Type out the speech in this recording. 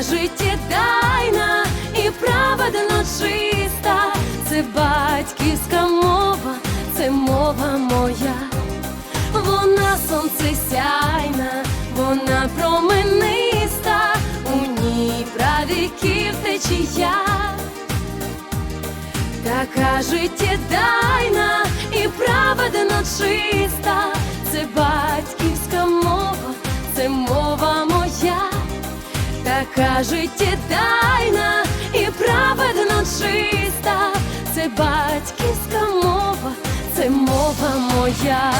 Така життєдайна і праведно чиста, це батьківська мова, це мова моя, вона сонце сяйна, вона промениста, у ній правіків течія, така життєдайна і праведно така життєдайна і праведно чиста, це батьківська мова, це мова моя.